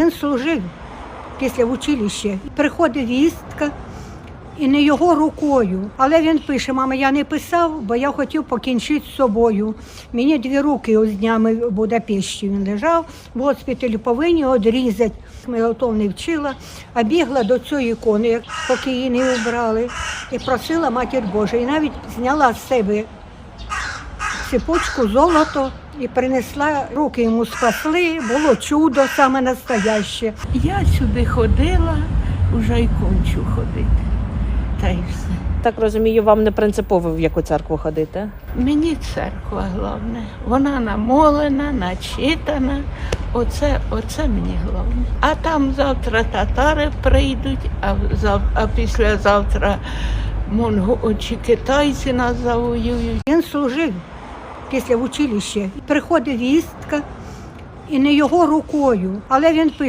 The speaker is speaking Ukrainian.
Він служив після в училищі. Приходить вістка, і не його рукою. Але він пише: мама, я не писав, бо я хотів покінчити з собою. Мені дві руки ось днями в Будапешті він лежав, в госпіталі повинні одрізати. Ми його то не вчила, а бігла до цієї ікони, поки її не убрали, і просила матір Божа. І навіть зняла з себе цепочку золото і принесла, руки йому спасли, було чудо саме настояще. Я сюди ходила, вже й кончу ходити. Та й все. Так розумію, вам не принципово в яку церкву ходити. Мені церква головне. Вона намолена, начитана. Оце, оце мені головне. А там завтра татари прийдуть, а, зав, а післязавтра монго чи китайці нас завоюють. Він служив після училища. Приходить вістка, і не його рукою, але він пише.